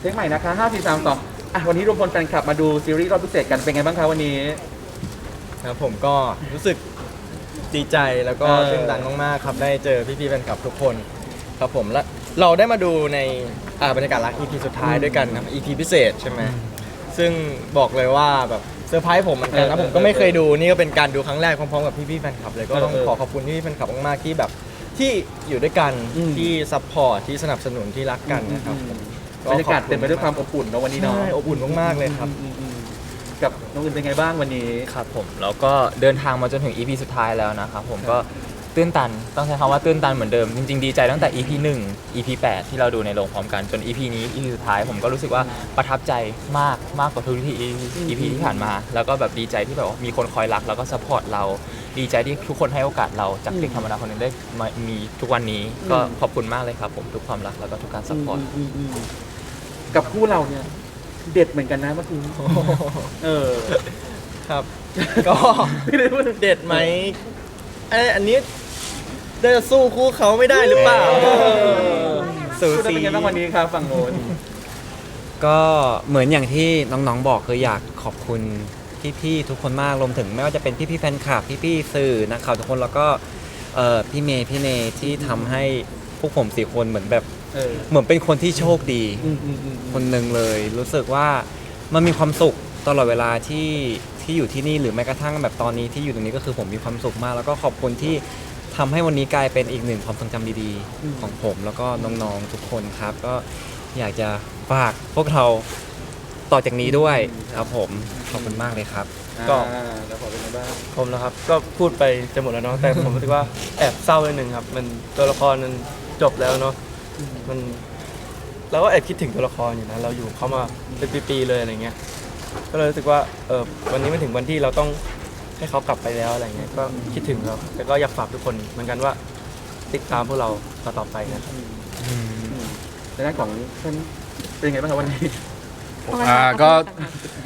เทคใหม่นะคะ5 4 3 2อะวันนี้รวมพลแฟนคลับมาดูซีรีส์รอบพิเศษกันเป็นไงบ้างคะวันนี้ ครับผมก็รู้สึกดีใจแล้วก็เออ ตื่นตันมากๆครับได้เจอพี่ๆแฟนคลับทุกคนครับผมและเราได้มาดูในอ่าบรรยากาศรัก EP สุดท้ายด้วยกันครับ EP พิเศษใช่ไหมซึ่งบอกเลยว่าแบบเซอร์ไพรส์ผมเหมือนกันนะผมก็ไม่เคยดูนี่ก็เป็นการดูครั้งแรกพร้อมๆกับพี่ๆแฟนคลับเลยก็ต้องขอขอบคุณพี่ๆแฟนคลับมากๆที่แบบที่อยู่ด้วยกันที่ซัพพอร์ตที่สนับสนุนที่รักกันนะครับผม บรรยากาศเต็มไปด้วยความอบอุ่นเนอะวันนี้เนาะใช่อบอุ่นมากๆเลยครับอืมอืมอืมกับน้องอื่นเป็นไงบ้างวันนี้ครับผมแล้วก็เดินทางมาจนถึง EP สุดท้ายแล้วนะครับผมก็ตื้นตันต้องใช้คำว่าตื้นตันเหมือนเดิม จริง ๆ ดีใจตั้งแต่ EP 1 EP 8 ที่เราดูในโรงพร้อมกันจน EP นี้ EP สุดท้ายผมก็รู้สึกว่าประทับใจมากมากกว่าทุกที่ EP ที่ผ่านมา แล้วก็แบบดีใจที่แบบว่ามีคนคอยรักแล้วก็ซัพพอร์ตเรา ดีใจที่ทุกคนให้โอกาสเราจากเด็กธรรมดาคนหนึงได้มามีทุกวันนี้ ก็ขอบคุณมากเลยครับผมทุกความรักแล้วก็ทุกการซัพพอร์ตอืมอืมอืม กับคู่เราเนี่ย เด็ดเหมือนกันนะเมื่อกี้เออ ครับ ก็ไม่ได้พูดเด็ดไหมเอยอันนี้ได้จะสู้คู่เขาไม่ได้หรือเปล่าเออ สูพูดได้สีเป็นไงบ้างวันนี้ครับฝั่งโน้น ก็เหมือนอย่างที่น้องๆบอกคืออยากขอบคุณพี่ๆทุกคนมากรวมถึงไม่ว่าจะเป็นพี่ๆแฟนคลับพี่ๆสื่อนักข่าวทุกคนแล้วก็เอ่อพี่เมย์พี่เนยที่ทำให้พวกผมสี่คนเหมือนแบบ เออ เหมือนเป็นคนที่โชคดี อืมอืมอืม คนหนึ่งเลย รู้สึกว่ามันมีความสุขตลอดเวลาที่ที่อยู่ที่นี่หรือแม้กระทั่งแบบตอนนี้ที่อยู่ตรงนี้ก็คือผมมีความสุขมาก แล้วก็ขอบคุณที่ทำให้วันนี้กลายเป็นอีกหนึ่งความทรงจำดีๆของผมแล้วก็น้องๆทุกคนครับ ก็อยากจะฝากพวกเราต่อจากนี้ด้วยครับผมขอบคุณมากเลยครับ ก็ อ่าแล้วขอเป็นไงบ้างผมนะครับก็พูดไปจะหมดแล้วเนาะแต่ผมรู้สึกว่าแอบเศร้านิดนึงครับ มันตัวละครมันจบแล้วเนาะ มันเราก็แอบคิดถึงตัวละครอยู่นะ เราอยู่เขามาเป็นปีๆเลยอะไรเงี้ย ก็เลยรู้สึกว่าเออวันนี้มันถึงวันที่เราต้องให้เขากลับไปแล้วอะไรเงี้ย ก็คิดถึงเขาแต่ก็อยากฝากทุกคนเหมือนกันว่าติดตามพวกเราต่อๆไปนะครับในด้านของท่านเป็นไงบ้างครับวันนี้ อ่าก็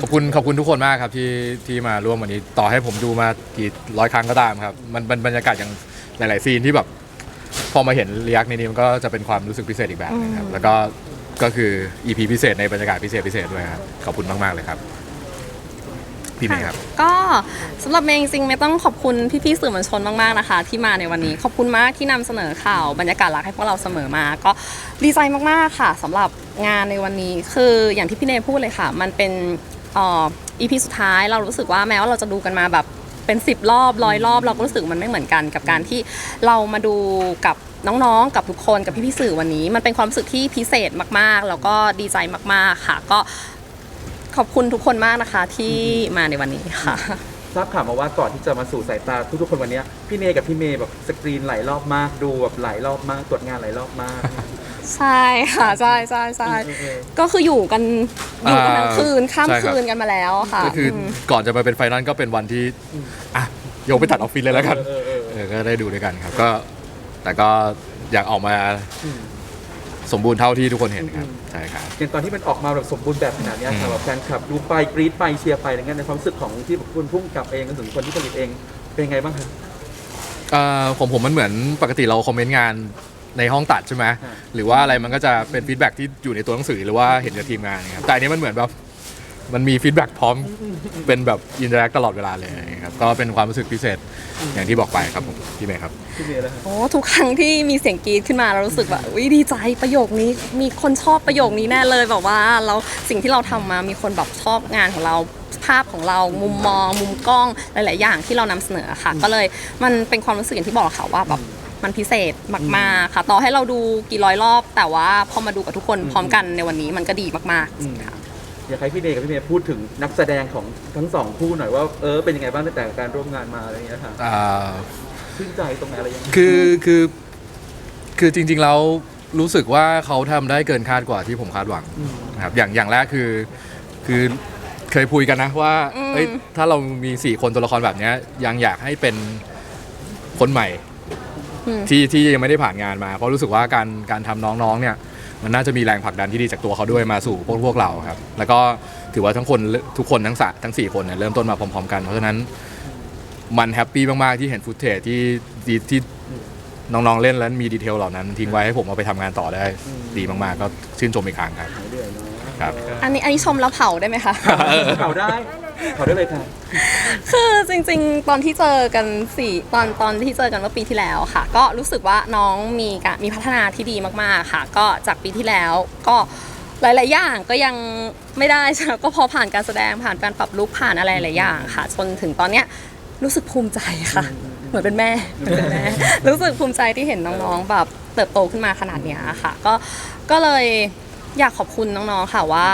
ขอบคุณขอบคุณทุกคนมากครับที่ที่มาร่วมวันนี้ ต่อให้ผมดูมากี่ร้อยครั้งก็ตามครับ มันมันบรรยากาศอย่างหลาย ๆ ซีนที่แบบ พอมาเห็นเรียกในนี้มันก็จะเป็นความรู้สึกพิเศษอีกแบบหนึงครับ แล้วก็ก็คือ EP พิเศษในบรรยากาศพิเศษพิเศษด้วยครับ ขอบคุณมาก ๆ เลยครับ พี่เมย์ครับ ก็สำหรับเมย์จริงๆเมย์ต้องขอบคุณพี่ๆสื่อมวลชนมากๆนะคะ ที่มาในวันนี้ขอบคุณมากที่นำเสนอข่าวบรรยากาศรักให้พวกเราเสมอมา ก็ดีใจมากๆค่ะสำหรับงานในวันนี้คืออย่างที่พี่เนยพูดเลยค่ะ มันเป็นเอ่อ EP สุดท้ายเรารู้สึกว่าแม้ว่าเราจะดูกันมาแบบ เป็น 10 รอบร้อยรอบเราก็รู้สึกมันไม่เหมือนกันกับการที่เรามาดูกับน้องๆ กับทุกคนกับพี่ๆสื่อวันนี้ มันเป็นความรู้สึกที่พิเศษมากๆ แล้วก็ดีใจมากๆค่ะ ก็ขอบคุณทุกคนมากนะคะที่มาในวันนี้ค่ะ ทราบข่าวมาว่าก่อนที่จะมาสู่สายตาทุกๆคนวันนี้พี่เนยกับพี่เมย์แบบสกรีนหลายรอบมากดูแบบหลายรอบมากตรวจงานหลายรอบมาก ใช่ค่ะใช่ใช่ใช่เออเออก็คืออยู่กันอยู่กันทั้งคืนข้ามใช่ครับคืนกันมาแล้วค่ะก็คืออมก่อนจะมาเป็นไฟนอลก็เป็นวันที่อะยกไปตัดออฟฟิศเลยแล้วกันเออเออเออเออก็ได้ดูด้วยกันครับก็ แต่ก็อยากออกมาอืมสมบูรณ์เท่าที่ทุกคนเห็นครับอืมใช่ครับอย่างตอนที่มันออกมาแบบสมบูรณ์แบบขนาดเนี้ยค่ะอืมแบบแฟนคลับดูไปกรี๊ดไปเชียร์ไปอะไรเงี้ยในความรู้สึกของที่แบบคุณพุ่งกับเองรวมถึงคนที่ผลิตเองเป็นไงบ้างครับเอ่อผมผมมันเหมือนปกติเราคอมเมนต์งาน ในห้องตัดใช่ไหมอ่าหรือว่าอะไรมันก็จะเป็นฟีดแบ็กที่อยู่ในตัวหนังสือหรือว่าเห็นจากทีมงานนะครับแต่อันนี้มันเหมือนแบบมันมีฟีดแบ็กพร้อมเป็นแบบอินเตอร์แอคตลอดเวลาเลยครับก็เป็นความรู้สึกพิเศษอย่างที่บอกไปครับผมพี่เมย์ครับพี่เมย์แล้วครับโอ้ทุกครั้งที่มีเสียงกรีดขึ้นมาเรารู้สึกแบบวิดีใจประโยคนี้มีคนชอบประโยคนี้แน่เลยแบบว่าเราสิ่งที่เราทำมามีคนแบบชอบงานของเราภาพของเรามุมมอง มุมกล้องหลาย ๆ อย่างที่เรานำเสนอค่ะ ก็เลยมันเป็นความรู้สึกอย่างที่บอกค่ะว่าแบบ มันพิเศษมากๆค่ะ ต่อให้เราดูกี่ร้อยรอบ แต่ว่าพอมาดูกับทุกคนพร้อมกันในวันนี้มันก็ดีมากอืมๆค่ะ อยากให้พี่เนยกับพี่เมย์พูดถึงนักแสดงของทั้งสองคู่หน่อยว่าเออเป็นยังไงบ้างตั้งแต่การร่วมงานมาอะไรเงี้ยค่ะอ่า ชื่นใจตรงไหนอะไรยังไงคือคือคือจริงๆแล้วรู้สึกว่าเขาทำได้เกินคาดกว่าที่ผมคาดหวังนะครับอย่างอย่างแรกคือคือเคยคุยกันนะว่าอืม เอ้ยถ้าเรามีสี่คนตัวละครแบบเนี้ยยังอยากให้เป็นคนใหม่อืม ที่ที่ยังไม่ได้ผ่านงานมา เพราะรู้สึกว่าการการทำน้องๆเนี่ยมันน่าจะมีแรงผลักดันที่ดีจากตัวเขาด้วยมาสู่พวกพวกเราครับ แล้วก็ถือว่าทั้งคนทุกคนทั้งสะทั้งสี่คนเนี่ยเริ่มต้นมาพร้อมๆกันเพราะฉะนั้นมันแฮปปี้มากๆที่เห็นฟุตเทจที่ที่ที่น้องๆเล่นแล้วมีดีเทลเหล่านั้น ทิ้งไว้ให้ผมเอาไปทำงานต่อได้ดีมากๆ ก็ชื่นชมอีกครั้งครับหายเหนื่อยเนาะครับ อันนี้อันนี้ชมแล้วเผาได้ไหมคะ เผาได้เผาได้เลยค่ะ คือจริงๆ ตอนที่เจอกันสี่ตอนตอนที่เจอกันเมื่อปีที่แล้วค่ะ ก็รู้สึกว่าน้องมีการมีพัฒนาที่ดีมากๆค่ะ ก็จากปีที่แล้วก็หลาย ๆ อย่างก็ยังไม่ได้ใช่ไหมก็พอผ่านการแสดงผ่านการปรับลุกผ่านอะไรหลายอย่างค่ะจนถึงตอนเนี้ยรู้สึกภูมิใจค่ะ เหมือนเป็นแม่เหมือนเป็นแม่ รู้สึกภูมิใจที่เห็นน้องๆ แบบเติบโตขึ้นมาขนาดเนี้ยค่ะ ก็ก็เลยอยากขอบคุณน้องๆ ค่ะว่า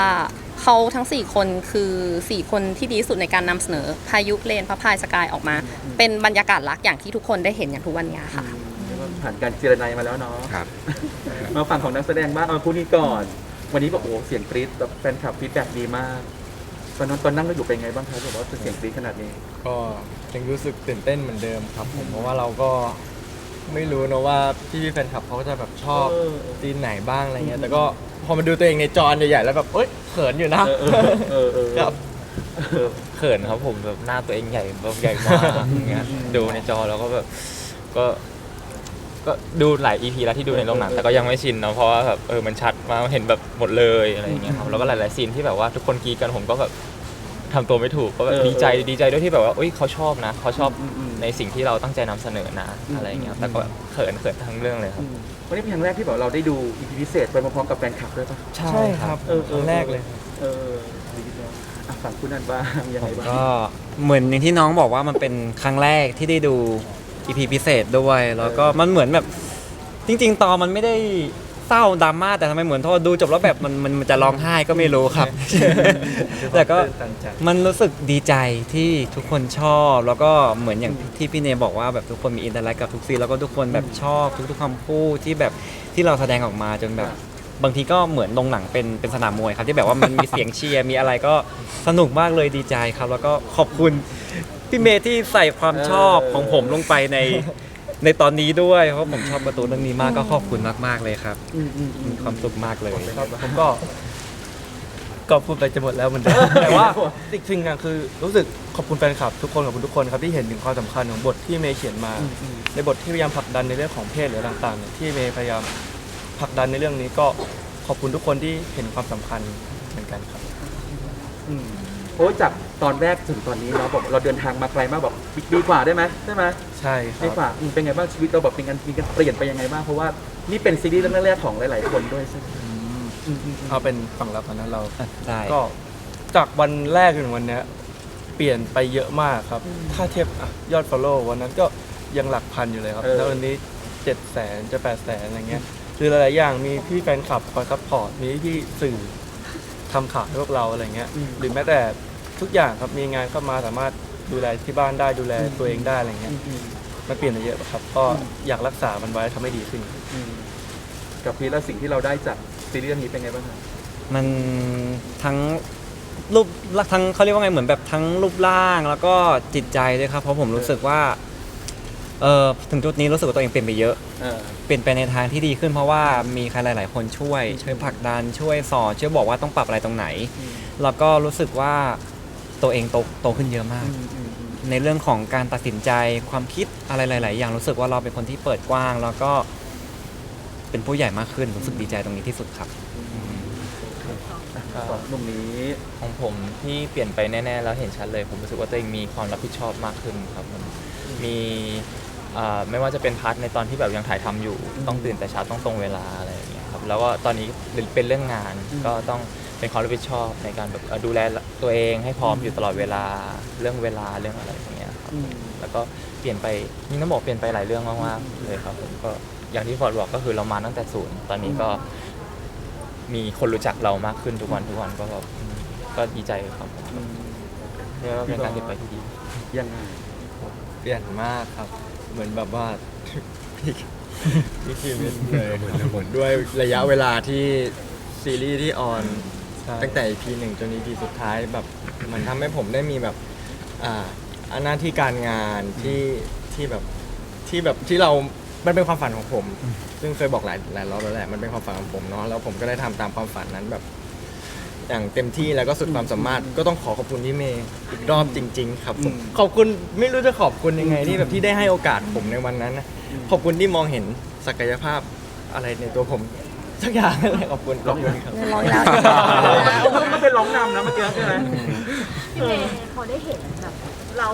เขาทั้ง 4 คนคือ 4 คนที่ดีที่สุดในการนำเสนอพายุเลนพระพายสกายออกมา เป็นบรรยากาศรักอย่างที่ทุกคนได้เห็นอย่างทุกวันนี้ค่ะผ่านการเจรนายมาแล้วเนาะครับ มาฝั่งของนักแสดงบ้างเอาคู่นี้ก่อน วันนี้บอกโอ้เสียงกรี๊ดแบบแฟนคลับฟีดแบ็กดีมาก ตอนนั้นตอนนั่งก็อยู่เป็นไงบ้างครับบอกว่าเสียงกรี๊ดขนาดนี้ ก็ยังรู้สึกตื่นเต้นเหมือนเดิมครับผมเพราะว่าเราก็ไม่รู้นะว่าพี่พี่ๆแฟนคลับเขาจะแบบชอบเออซีนไหนบ้างอะไรเงี้ยแต่ก็ พอมาดูตัวเองในจอใหญ่ๆแล้วแบบเอ้ยเขินอยู่นะเออเออเออเออครับเออเขินครับผมแบบหน้าตัวเองใหญ่แบบใหญ่มากอย่างเงี้ยดูในจอแล้วก็แบบก็ ก็ดูหลาย EP แล้วที่ดูในโรงหนังแต่ก็ยังไม่ชินเนาะเพราะว่าแบบเออมันชัดมากเห็นแบบหมดเลยอะไรอย่างเงี้ยครับแล้วก็หลายๆซีนที่แบบว่าทุกคนกรีดกันผมก็แบบทำตัวไม่ถูกก็แบบดีใจดีใจด้วยที่แบบว่าเอ้ยเขาชอบนะเขาชอบในสิ่งที่เราตั้งใจนำเสนอนะอะไรอย่างเงี้ยแต่ก็แบบเขินเขินทั้งเรื่องเลยครับ วันนี้เป็นครั้งแรกที่แบบเราได้ดูอีพีพิเศษไปพร้อมๆกับแฟนคลับด้วยปะ ใช่ครับเออเออ ครั้งแรกเลยเออดีเนอะอะฝั่งคุณนันบ้างยังไงบ้างก็เหมือนอย่างที่น้องบอกว่ามันเป็นครั้งแรกที่ได้ดู EP พิเศษด้วย แล้วก็มันเหมือนแบบจริง ๆ ตอนมันไม่ได้ เศร้าดราม่าแต่ทำไมเหมือนพอดูจบแล้วแบบมันมันมันจะร้องไห้ก็ไม่รู้ครับ แต่ก็ตื่นตันใจมันรู้สึกดีใจที่ทุกคนชอบ แล้วก็เหมือนอย่างที่พี่เนบอกว่าแบบทุกคนมีอินเตอร์แอคกับทุกซีนแล้วก็ทุกคนแบบชอบทุกๆคำพูดที่แบบที่เราแสดงออกมาจนแบบ บางทีก็เหมือนลงหนังเป็นเป็นสนามมวยครับที่แบบว่ามันมีเสียงเชียร์มีอะไรก็สนุกมากเลยดีใจครับ แล้วก็ขอบคุณพี่เมย์ที่ใส่ความชอบของผมลงไปใน ในตอนนี้ด้วยเพราะผมชอบการ์ตูนเรื่องนี้มากก็ขอบคุณมากๆเลยครับอืมอืมอืมมีความสุขมากเลยครับผมก็ก็พูดไปจะหมดแล้วเหมือนเดิมแต่ว่าอีกสิ่งหนึงคือรู้สึกขอบคุณแฟนคลับทุกคนขอบคุณทุกคนครับที่เห็นถึงความสำคัญของบทที่เมย์เขียนมาในบทที่พยายามผลักดันในเรื่องของเพศหรือต่างๆเนี่ยที่เมย์พยายามผลักดันในเรื่องนี้ก็ขอบคุณทุกคนที่เห็นความสำคัญเหมือนกันครับ อืม โอ้ยจากตอนแรกถึงตอนนี้เราบอกเราเดินทางมาไกลมากแบบปีกว่าได้ไหมใช่ไหมใช่คปีรับกว่าอืมเป็นไงบ้างชีวิตเราแบบเป็นการมีการเปลี่ยนไปยังไงบ้างเพราะว่านี่เป็นซีรีส์เรื่องแรกๆของหลาย ๆ คนด้วยใช่ไหมอืมอืมอืมเอาเป็นฝั่งเราตอนนั้นเรา ได้ก็จากวันแรกถึงวันเนี้ยเปลี่ยนไปเยอะมากครับ ถ้าเทียบอะยอด follow วันนั้นก็ยังหลักพันอยู่เลยครับเออแล้ววันนี้เจ็ดแสนจะแปดแสนอะไรเงี้ย คือหลายๆอย่างมีพี่แฟนคลับคอยซัพพอร์ตมีพี่สื่อ ทำข่าวให้พวกเราอะไรเงี้ยหรือแม้แต่ทุกอย่างครับมีงานเข้ามาสามารถดูแลที่บ้านได้ดูแลตัวเองได้อะไรเงี้ยอืมมันเปลี่ยนไปเยอะครับ ก็อยากรักษามันไว้ทำให้ดีขึ้น อืมกับพีทแล้วสิ่งที่เราได้จากซีรีส์เรื่องนี้เป็นไงบ้างครับ มันทั้งรูปทั้งเขาเรียกว่าไงเหมือนแบบทั้งรูปร่างแล้วก็จิตใจด้วยครับเพราะผมรู้สึกว่า เออถึงจุดนี้รู้สึกว่าตัวเองเปลี่ยนไปเยอะ เออ เปลี่ยนไปในทางที่ดีขึ้นเพราะว่ามีใครหลาย ๆ คนช่วย ช่วยผลักดันช่วยสอนช่วยบอกว่าต้องปรับอะไรตรงไหนแล้วก็รู้สึกว่าตัวเองโตโตขึ้นเยอะมากอืมอืมอืมในเรื่องของการตัดสินใจความคิดอะไรหลาย ๆ อย่างรู้สึกว่าเราเป็นคนที่เปิดกว้าง แล้วก็เป็นผู้ใหญ่มากขึ้นรู้สึกดีใจตรงนี้ที่สุดครับ สองหนุ่มนี้ของผมที่เปลี่ยนไปแน่ๆแล้วเห็นชัดเลย ผมรู้สึกว่าตัวเองมีความรับผิดชอบมากขึ้นครับผมมี อ่าไม่ว่าจะเป็นพาร์ทในตอนที่แบบยังถ่ายทำอยู่ ต้องตื่นแต่เช้าต้องตรงเวลาอะไรอย่างเงี้ยครับแล้วก็ตอนนี้เป็นเรื่องงานก็ต้องเป็นความรับผิดชอบในการแบบเอ่อดูแลตัวเองให้พร้อมอยู่ตลอดเวลาเรื่องเวลาเรื่องอะไรอย่างเงี้ยครับอืม แล้วก็เปลี่ยนไปนี่ต้องบอกเปลี่ยนไปหลายเรื่องมากๆเลยครับผมก็อย่างที่ฟอร์ดบอกก็คือเรามาตั้งแต่ศูนย์ตอนนี้ก็มีคนรู้จักเรามากขึ้นทุกวันทุกวันก็แบบอืมก็ดีใจครับผมอืมเรียกว่าเป็นการเปลี่ยนไปที่ดียังไง เปลี่ยนมากครับ เหมือนแบบว่า พี่พี่คิมเลยด้วยระยะเวลาที่ซีรีส์ที่ออน ใช่ ตั้งแต่ EP หนึ่งจน EP สุดท้ายแบบมันทำให้ผมได้มีแบบอ่าหน้าที่การงานที่ที่แบบที่แบบที่เรา มันเป็นความฝันของผม ซึ่งเคยบอกหลายหลายรอบแล้วแหละ มันเป็นความฝันของผมเนาะแล้วผมก็ได้ทำตามความฝันนั้นแบบ อย่างเต็มที่แล้วก็สุดความสามารถก็ต้องขอขอบคุณพี่เมย์อีกรอบจริง ๆ ครับผมขอบคุณไม่รู้จะขอบคุณยังไงที่แบบที่ได้ให้โอกาสผมในวันนั้นนะขอบคุณที่มองเห็นศักยภาพอะไรในตัวผมสักอย่างนั่นแหละขอบคุณขอบคุณครับ ร้องแล้วมันเป็นร้องนำนะเมื่อกี้ใช่ไหมพี่เมย์พอได้เห็นแบบเรา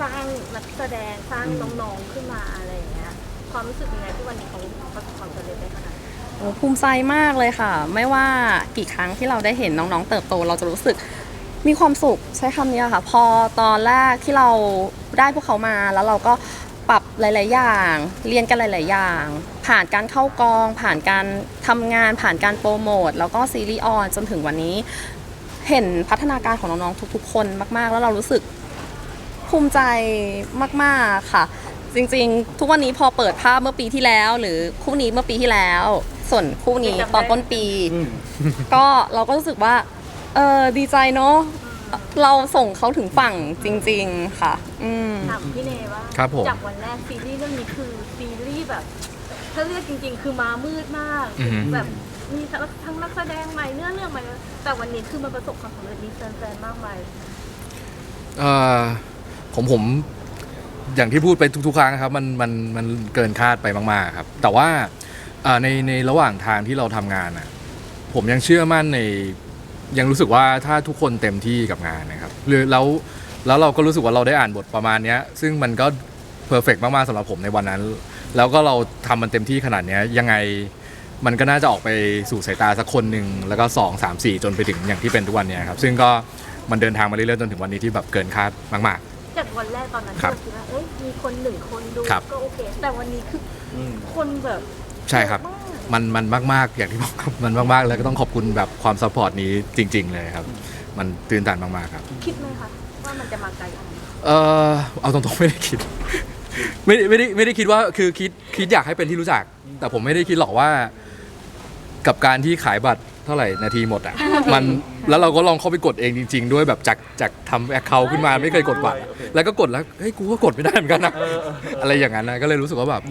สร้างนักแสดงสร้างน้องๆขึ้นมาอะไรอย่างเงี้ยความรู้สึกยังไงที่วันนี้เขาประสบความสำเร็จได้ขนาดนี้โอ้ ภูมิใจมากเลยค่ะ ไม่ว่ากี่ครั้งที่เราได้เห็นน้องๆ เติบโต เราจะรู้สึกมีความสุขใช้คำนี้ค่ะ พอตอนแรกที่เราได้พวกเขามาแล้วเราก็ปรับหลาย ๆ อย่าง เรียนกันหลาย ๆ อย่าง ผ่านการเข้ากอง ผ่านการทำงาน ผ่านการโปรโมท แล้วก็ซีรีส์ออนจนถึงวันนี้ เห็นพัฒนาการของน้อง ๆ ทุก ๆ คนมาก ๆ แล้วเรารู้สึกภูมิใจมาก ๆ ค่ะ จริง ๆ ทุกวันนี้พอเปิดภาพเมื่อปีที่แล้ว หรือคู่นี้เมื่อปีที่แล้ว ส่วนคู่นี้ตอนต้นปี ก็เราก็รู้สึกว่า เออดีใจเนาะเราส่งเขาถึงฝั่งจริง ๆ ค่ะ อืมถามพี่เนยว่าครับผม จากวันแรกซีรีส์เรื่องนี้คือซีรีส์แบบ ถ้าเรียกจริง ๆ คือมามืดมากอือฮึแบบมีทั้งนักแสดงใหม่เนื้อเรื่องใหม่แต่วันนี้คือมันประสบความสำเร็จมีแฟนๆมากมาย เอ่อผมผมอย่างที่พูดไปทุกๆครั้งครับ มันมันมันเกินคาดไปมากๆครับ แต่ว่าเอ่อ ในในระหว่างทางที่เราทำงานอะผมยังเชื่อมั่นในยังรู้สึกว่าถ้าทุกคนเต็มที่กับงานนะครับหรือแล้วแล้วเราก็รู้สึกว่าเราได้อ่านบทประมาณเนี้ย ซึ่งมันก็เพอร์เฟกมากๆสำหรับผมในวันนั้น แล้วก็เราทำมันเต็มที่ขนาดเนี้ยยังไงมันก็น่าจะออกไปสู่สายตาสักคนหนึ่งแล้วก็ 2 3 4 จนไปถึงอย่างที่เป็นทุกวันเนี้ยครับซึ่งก็มันเดินทางมาเรื่อยๆจนถึงวันนี้ที่แบบเกินคาดมากๆจากวันแรกตอนนั้นครับที่เราคิดว่าเอ้ยมีคนหนึ่งคนดูครับ ก็โอเค แต่วันนี้คืออคนแบบ ใช่ครับเยอะมากมันมันมากๆ อย่างที่บอกครับมันมากๆ แล้วก็ต้องขอบคุณแบบความซัพพอร์ตนี้จริง ๆ เลยครับ มันตื่นตันมากๆครับ คิดไหมคะว่ามันจะมาไกลขนาดนี้เออเอาตรงๆไม่ได้คิด ไม่ได้ไม่ได้ไม่ได้คิดว่าคือคิดคิดอยากให้เป็นที่รู้จัก แต่ผมไม่ได้คิดหรอกว่า กับการที่ขายบัตรเท่าไหร่นาทีหมดอะ มันแล้วเราก็ลองเข้าไปกดเองจริง ๆ ด้วยแบบจากจากทำแอคเคาท์ขึ้นมาไม่เคยกดบัตรอะแล้วก็กดแล้วเฮ้ยกูก็กดไม่ได้เหมือนกันนะอะไรอย่างนั้นนะก็เลยรู้สึกว่าแบบ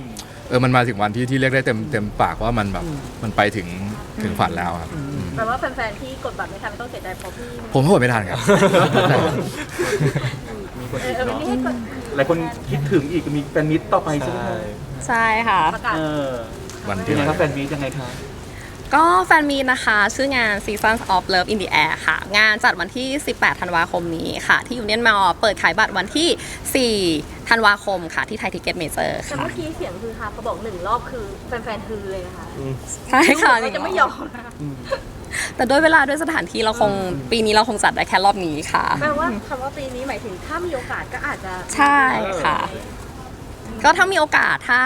เออมันมาถึงวันที่ที่เรียกได้เต็มเต็มปากว่ามันแบบมันไปถึงถึงฝันแล้วครับอืมแปลว่าแฟนๆที่กดบัตรไม่ทันไม่ต้องเสียใจเพราะพี่ผมก็กดไม่ทันครับ มีคนเอคิอดเออวันเนาะนี้ให้กดหลายคนคิดถึงอีกมีแฟนมิตรต่อไปใช่ไหมคะใช่ค่ะประกาศเออวันเป็นที่ไงเราครับแฟนมิตรยังไงคะ ก็แฟนมีตนะคะ ชื่องาน Seasons of Love in the Air ค่ะ งานจัดวันที่ 18 ธันวาคมนี้ค่ะ ที่ยูเนียนมอลเปิดขายบัตรวันที่ 4 ธันวาคมค่ะ ที่ไทยทิเก็ตเมเจอร์แต่ค่ะ เมื่อกี้เสียงคือฮาเขาบอกหนึ่งรอบคือแฟนๆฮือเลยนะคะใช่ค่ะเราจะไม่ยอมนะแต่ด้วยเวลาด้วยสถานที่เราคงปีนี้เราคงจัดได้แค่รอบนี้ค่ะ แปลว่าคำว่าปีนี้หมายถึงถ้ามีโอกาสก็อาจจะ ใช่ค่ะ ก็ถ้ามีโอกาสถ้า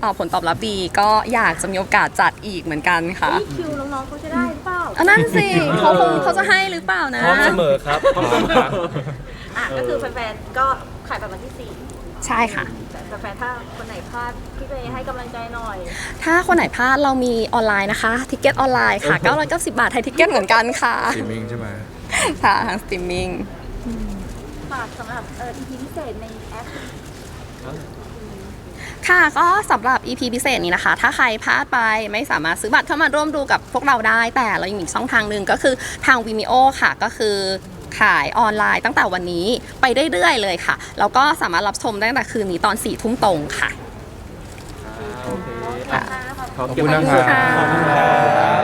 เอ่อผลตอบรับดีก็อยากจะมีโอกาสจัดอีกเหมือนกันค่ะเฮ้ยคิวน้องๆเขาจะได้หรือเปล่าอันนั่นสิเขาคงเขาจะให้หรือเปล่านะ พร้อมเสมอครับพร้อมเสมออะก็คือแฟนๆก็ขายแบบวันที่สี่ใช่ค่ะ แต่แฟนๆถ้าคนไหนพลาดพี่เมย์ให้กำลังใจหน่อย ถ้าคนไหนพลาดเรามีออนไลน์นะคะ ทิกเก็ตออนไลน์ค่ะ 990 บาทไทยทิกเก็ตเหมือนกันค่ะ สตรีมมิ่งใช่ไหมค่ะทางสตรีมมิ่ง ฝากสำหรับเอ่อ EP พิเศษในแอป ค่ะก็สำหรับ EP พิเศษนี้นะคะ ถ้าใครพลาดไปไม่สามารถซื้อบัตรเข้ามาร่วมดูกับพวกเราได้ แต่เรายังมีอีกช่องทางหนึ่งก็คือทาง Vimeo ค่ะก็คือขายออนไลน์ตั้งแต่วันนี้ไปเรื่อยๆเลยค่ะ แล้วก็สามารถรับชมได้ตั้งแต่คืนนี้ตอน4ี่ทุ่มตรงค่ะโอเคอะนะคะขอบขอบคุณนะครั